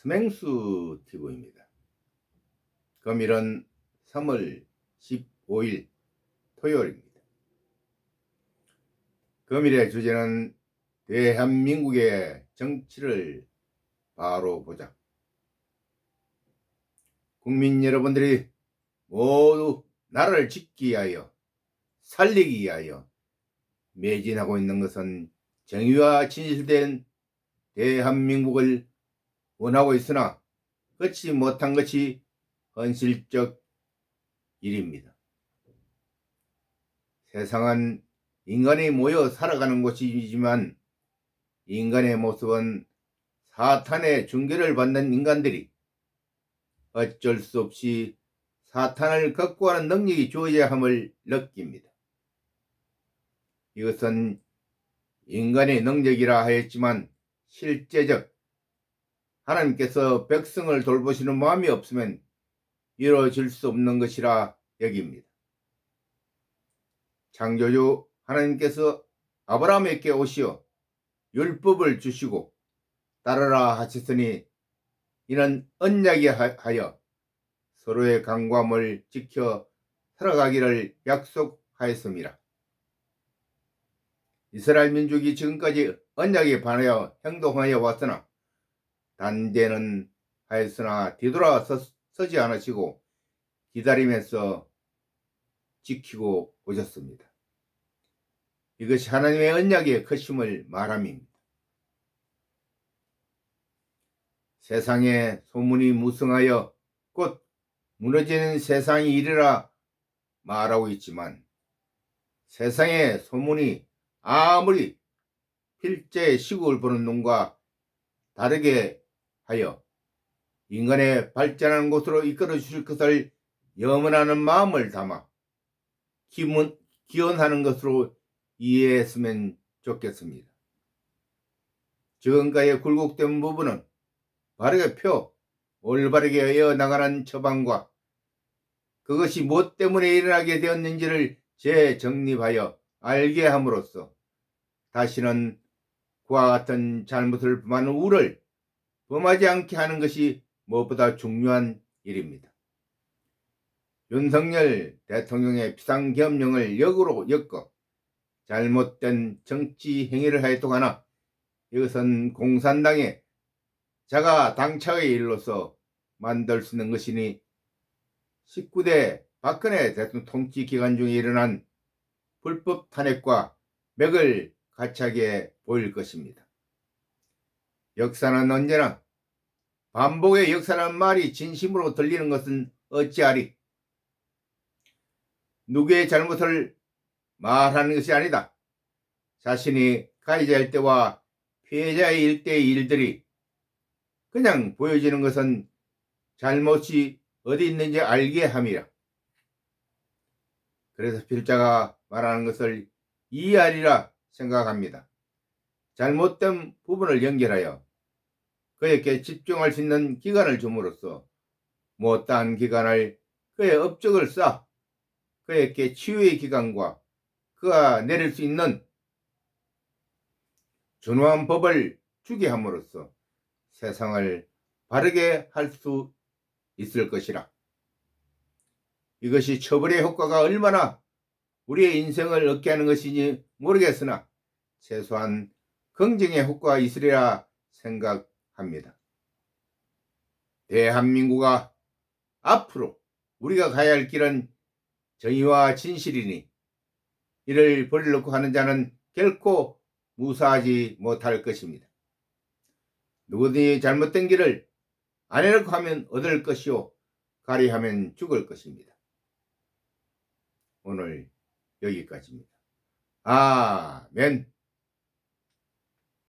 스맹수 TV입니다. 금일은 3월 15일 토요일입니다. 금일의 주제는 대한민국의 정치를 바로 보자. 국민 여러분들이 모두 나라를 지키기 위하여 살리기 위하여 매진하고 있는 것은 정의와 진실된 대한민국을 원하고 있으나 그렇지 못한 것이 현실적 일입니다. 세상은 인간이 모여 살아가는 곳이지만 인간의 모습은 사탄의 중계를 받는 인간들이 어쩔 수 없이 사탄을 극구하는 능력이 주어야 함을 느낍니다. 이것은 인간의 능력이라 하였지만 실제적 하나님께서 백성을 돌보시는 마음이 없으면 이루어질 수 없는 것이라 여깁니다. 창조주 하나님께서 아브라함에게 오시어 율법을 주시고 따르라 하셨으니 이는 언약이 하여 서로의 강감을 지켜 살아가기를 약속하였습니다. 이스라엘 민족이 지금까지 언약에 반하여 행동하여 왔으나 단대는 하였으나 뒤돌아 서, 서지 않으시고 기다리면서 지키고 오셨습니다. 이것이 하나님의 언약의 크심을 말함입니다. 세상에 소문이 무성하여 곧 무너지는 세상이 이르라 말하고 있지만 세상의 소문이 아무리 필제 시국을 보는 눈과 다르게 하여 인간의 발전하는 곳으로 이끌어 주실 것을 염원하는 마음을 담아 기문, 기원하는 것으로 이해했으면 좋겠습니다. 지금까지 굴곡된 부분은 바르게 펴 올바르게 이어나가는 처방과 그것이 무엇 때문에 일어나게 되었는지를 재정립하여 알게 함으로써 다시는 그와 같은 잘못을 범하는 우를 범하지 않게 하는 것이 무엇보다 중요한 일입니다. 윤석열 대통령의 비상계엄령을 역으로 엮어 잘못된 정치 행위를 하였동하나 이것은 공산당의 자가 당착의 일로서 만들 수 있는 것이니 19대 박근혜 대통령 통치 기간 중에 일어난 불법 탄핵과 맥을 가차게 보일 것입니다. 역사는 언제나 반복의 역사라는 말이 진심으로 들리는 것은 어찌하리? 누구의 잘못을 말하는 것이 아니다. 자신이 가해자일 때와 피해자일 때의 일들이 그냥 보여지는 것은 잘못이 어디 있는지 알게 함이라. 그래서 필자가 말하는 것을 이해하리라 생각합니다. 잘못된 부분을 연결하여 그에게 집중할 수 있는 기간을 줌으로써 못다한 기간을 그의 업적을 쌓아 그에게 치유의 기간과 그가 내릴 수 있는 준화한 법을 주게 함으로써 세상을 바르게 할 수 있을 것이라. 이것이 처벌의 효과가 얼마나 우리의 인생을 얻게 하는 것인지 모르겠으나 최소한 긍정의 효과가 있으리라 생각 합니다. 대한민국아 앞으로 우리가 가야 할 길은 정의와 진실이니 이를 버리려고 하는 자는 결코 무사하지 못할 것입니다. 누구든지 잘못된 길을 안 해놓고 하면 얻을 것이요 가리하면 죽을 것입니다. 오늘 여기까지입니다. 아멘.